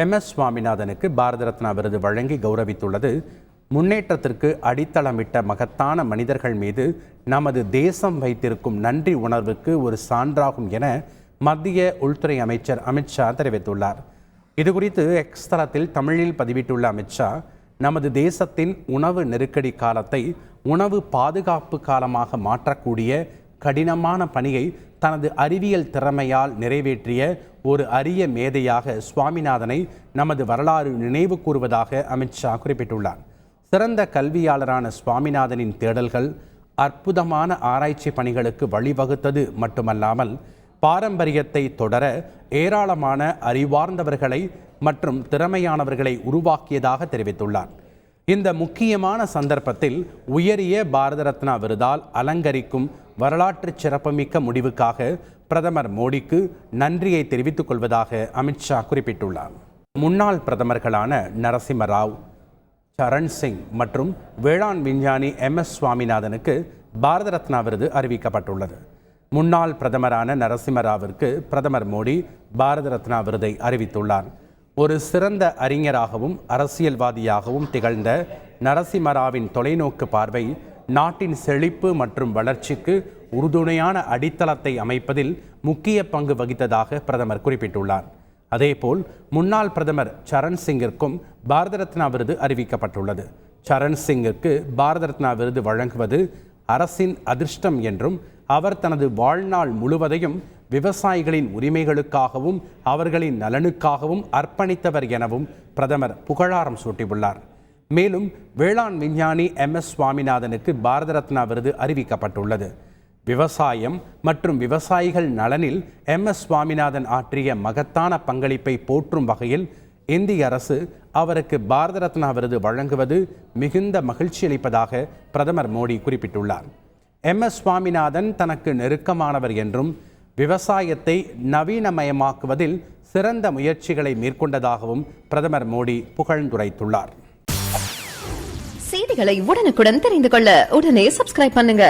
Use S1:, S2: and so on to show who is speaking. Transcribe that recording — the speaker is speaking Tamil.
S1: எம் எஸ் சுவாமிநாதனுக்கு பாரத ரத்னா விருது வழங்கி கௌரவித்துள்ளது. முன்னேற்றத்திற்கு அடித்தளமிட்ட மகத்தான மனிதர்கள் மீது நமது தேசம் வைத்திருக்கும் நன்றி உணர்வுக்கு ஒரு சான்றாகும் என மத்திய உள்துறை அமைச்சர் அமித்ஷா தெரிவித்துள்ளார். இதுகுறித்து எக்ஸ் தளத்தில் தமிழில் பதிவிட்டுள்ள அமித்ஷா நமது தேசத்தின் உணவு நெருக்கடி காலத்தை உணவு பாதுகாப்பு காலமாக மாற்றக்கூடிய கடினமான பணியை தனது அறிவியல் திறமையால் நிறைவேற்றிய ஒரு அரிய மேதையாக சுவாமிநாதனை நமது வரலாறு நினைவு கூறுவதாக அமித்ஷா குறிப்பிட்டுள்ளார். சிறந்த கல்வியாளரான சுவாமிநாதனின் தேடல்கள் அற்புதமான ஆராய்ச்சி பணிகளுக்கு வழிவகுத்தது மட்டுமல்லாமல் பாரம்பரியத்தை தொடர ஏராளமான அறிவார்ந்தவர்களை மற்றும் திறமையானவர்களை உருவாக்கியதாக தெரிவித்துள்ளார். இந்த முக்கியமான சந்தர்ப்பத்தில் உயரிய பாரத ரத்னா விருதால் அலங்கரிக்கும் வரலாற்று சிறப்புமிக்க முடிவுக்காக பிரதமர் மோடிக்கு நன்றியை தெரிவித்துக் கொள்வதாக அமித்ஷா குறிப்பிட்டுள்ளார். முன்னாள் பிரதமர்களான நரசிம்ம ராவ் சரண் சிங் மற்றும் வேளாண் விஞ்ஞானி எம். எஸ். சுவாமிநாதனுக்கு பாரத ரத்னா விருது அறிவிக்கப்பட்டுள்ளது. முன்னாள் பிரதமரான நரசிம்மராவிற்கு பிரதமர் மோடி பாரத ரத்னா விருதை அறிவித்துள்ளார். ஒரு சிறந்த அறிஞராகவும் அரசியல்வாதியாகவும் திகழ்ந்த நரசிம்மராவின் தொலைநோக்கு பார்வை நாட்டின் செழிப்பு மற்றும் வளர்ச்சிக்கு உறுதுணையான அடித்தளத்தை அமைப்பதில் முக்கிய பங்கு வகித்ததாக பிரதமர் குறிப்பிட்டுள்ளார். அதேபோல் முன்னாள் பிரதமர் சரண் சிங்கிற்கும் பாரத ரத்னா விருது அறிவிக்கப்பட்டுள்ளது. சரண் சிங்கிற்கு பாரத ரத்னா விருது வழங்குவது அரசின் அதிர்ஷ்டம் என்றும் அவர் தனது வாழ்நாள் முழுவதையும் விவசாயிகளின் உரிமைகளுக்காகவும் அவர்களின் நலனுக்காகவும் அர்ப்பணித்தவர் எனவும் பிரதமர் புகழாரம் சூட்டியுள்ளார். மேலும் வேளாண் விஞ்ஞானி எம். எஸ். சுவாமிநாதனுக்கு பாரத ரத்னா விருது அறிவிக்கப்பட்டுள்ளது. விவசாயம் மற்றும் விவசாயிகள் நலனில் எம். எஸ். சுவாமிநாதன் ஆற்றிய மகத்தான பங்களிப்பை போற்றும் வகையில் இந்திய அரசு அவருக்கு பாரத ரத்னா விருது வழங்குவது மிகுந்த மகிழ்ச்சி அளிப்பதாக பிரதமர் மோடி குறிப்பிட்டுள்ளார். எம். எஸ். சுவாமிநாதன் தனக்கு நெருக்கமானவர் என்றும் விவசாயத்தை நவீனமயமாக்குவதில் சிறந்த முயற்சிகளை மேற்கொண்டதாகவும் பிரதமர் மோடி புகழ்ந்துரைத்துள்ளார்.
S2: செய்திகளை உடனுக்குடன் தெரிந்து கொள்ள உடனே சப்ஸ்கிரைப் பண்ணுங்க.